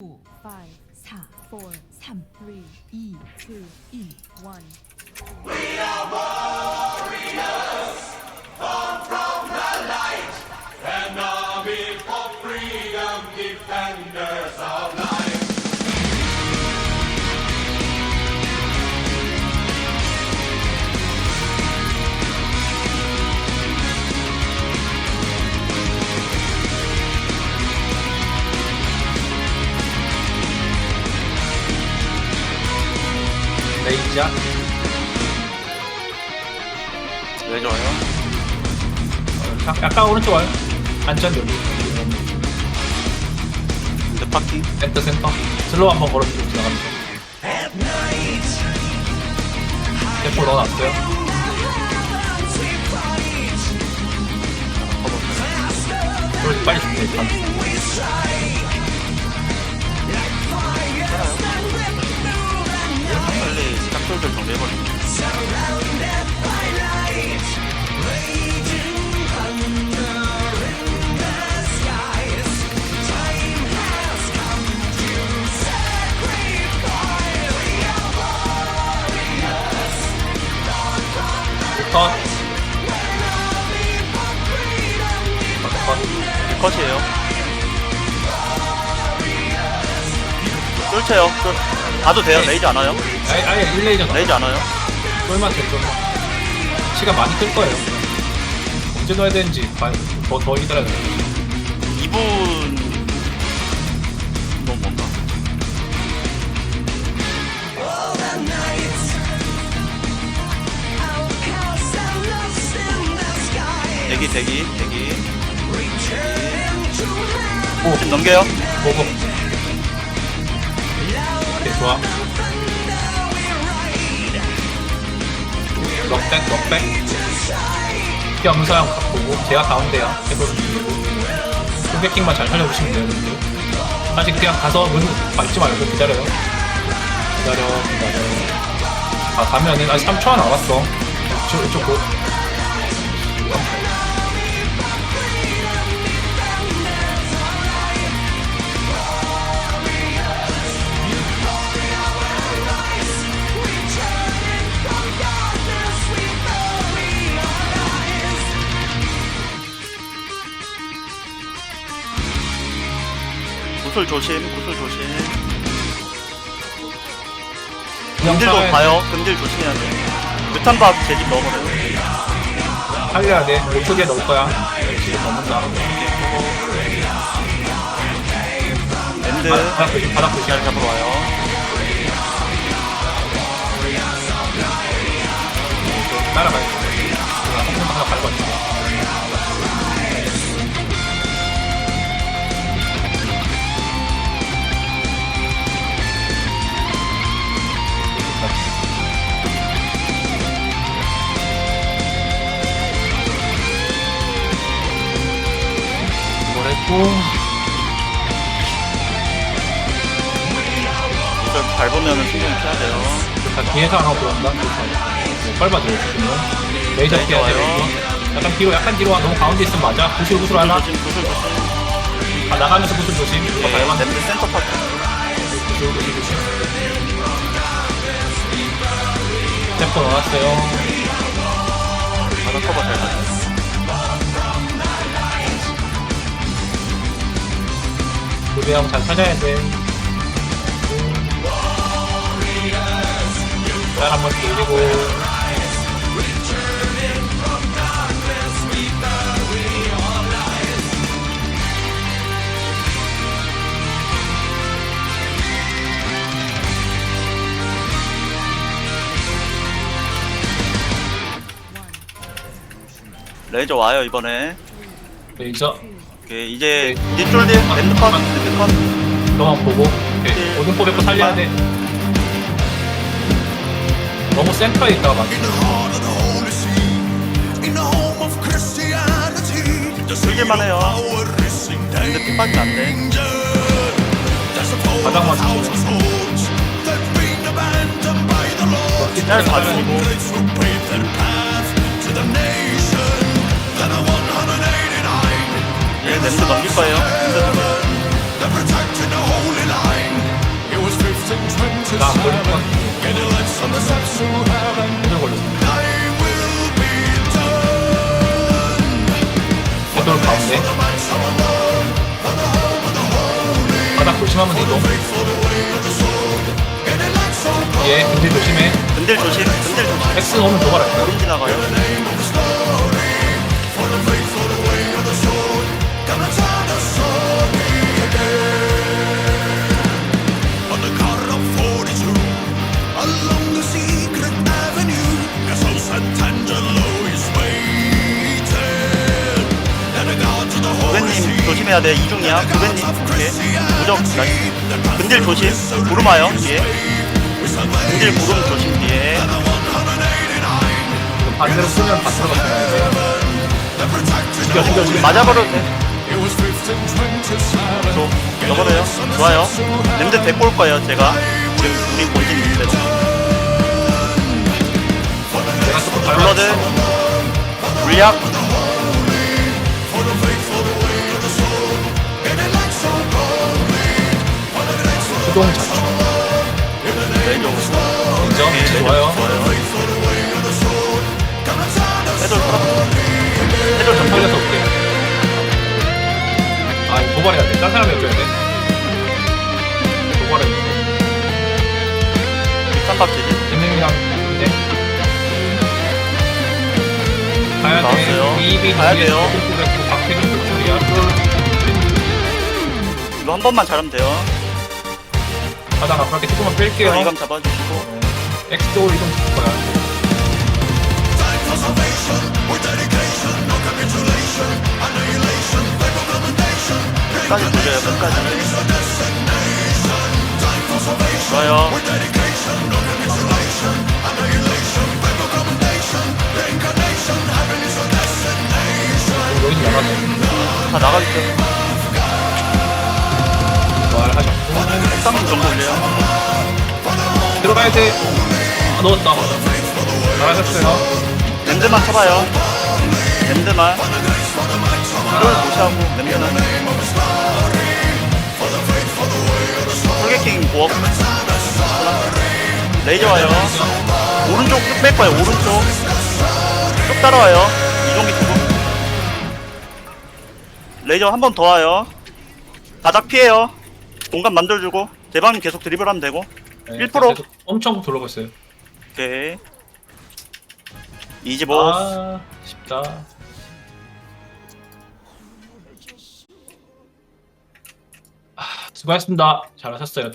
5, 5, 4, 4, 3, 3, 2, 2, 1. 1. An army for freedom, defenders of 레이자 왜 좋아요? 약- 약간 오른쪽 와요. 안전 여기. 몇 바퀴? 센터 센터. 슬로우 한번 걸어주고 지나갑니다 대포 넣어놨어요. 그걸 빨리 준비해 일단 컷 컷, 컷. 컷이에요. 쫄쳐요. 쫄. 봐도 돼요. 레이저 안 와요? 아예, 아예 1레이저 레이저 안 와요? 쫄만 됐죠 시간 많이 끌 거예요 언제 넣어야 되는지 봐- 더, 더 기다려야 돼요 2분 대기 대기 대기. 오좀 넘겨요. 보고 오케이 좋아. 넉백 넉백. 각 보고 제가 가운데야. 해볼게요 풀백킹만 잘 살려주시면 돼요 근데. 사실 그냥 가서 문 밟지 말고 기다려요. 기다려 기다려. 아 가면은 아직 3초 안 남았어. 이쪽 이쪽 구슬 조심 구슬 조심. 금딜도. 봐요. 금딜 조심해야 돼. 뮤탄박 제집 넣어버려요. 살려야 돼 5초 뒤에 넣을 거야. 지금 넣는다 엔드. 바닥 바닥 조심. 바닥 조심 잡으러 와요. 따라가야 돼 이걸 밟으면 신경 써야 돼요 자, 뒤에서 하나 들어온다. 뭐, 빨아줘요, 지금은. 레이저 레이저 피해야 돼, 와요. 약간 뒤로, 약간 뒤로 와. 너무 가운데 있으면 맞아. 구슬, 구슬 하나. 조심 구슬 조심 아, 나가면서 구슬 조심. 이거 밟아. 랜드 센터 파트 구슬, 구슬 조심. 템포 넣어놨어요. 노래하고 잘 찾아야 돼. 잘 한번 돌리고. 레이저 와요 이번에 레이저. 오케이 이제 뒷쫄딜 랜드 컷 랜드 컷 너만 보고. 오케이. 네. 오등포 뵙고 살려야 돼. 너무 센터에 있다가 맞아. 즐길만 해요 근데 핏밖에 안돼 바닥만. 그냥 봐주시고 베스트 넘길 거예요. 나 그냥 걸렸어. 어떤 가운데? 바닥 조심하면 되죠. 예, 근딜 조심해. 근딜 조심, 근딜 조심. X 너무 도발할 거야. 지나가요. 해야 돼 이중이야. 구배님 오케이 무적 나이스 근딜 조심. 구름 와요 뒤에. 근딜 구름 조심 뒤에. 반대로 쓰면 다 들어갔어요. 죽여, 죽여, 죽여. 맞아버려도 돼. It was 1527. 저, 저거래요. 좋아요. 랜드 데리고 올 거예요 제가. 지금 우리 본진 조금 블러드. 물약 수동 자축. 인정. 네, 좋아요. 해돌 해돌 좀좀 살려서 올게. 아, 이거 도발해야 돼. 딴 사람이 여줘야 돼. 도발해. 쌈밥 김민이랑 이제 가야 나왔어요. 돼. 이비 가야 돼요. 그쪽이야. 이거 한 번만 잘하면 돼요 바닥 앞으로 이렇게 조금만 뺄게요. 이감 잡아주시고. 쪽으로 이동 줄 거야. 끝까지 돌려요 끝까지. 좋아요. 여기서 나가서 다 나가주세요. 말하셨고 쌍문 정도 들어가야 돼. 아, 넣었다. 말하셨어요. 랜드만 쳐봐요. 랜드만. 이걸 무시하고 랜드는 풀게킹 부엌. 레이저 와요. 오른쪽 쭉 뺄 거예요 오른쪽. 쭉 따라와요. 이동기 두고 레이저 한 번 더 와요. 바닥 피해요. 공간 만들어주고 대방님 계속 드리블하면 되고 네, 1%. 계속 엄청 돌아가고 있어요. 오케이 이지보 아, 쉽다. 아, 수고하셨습니다. 잘하셨어요.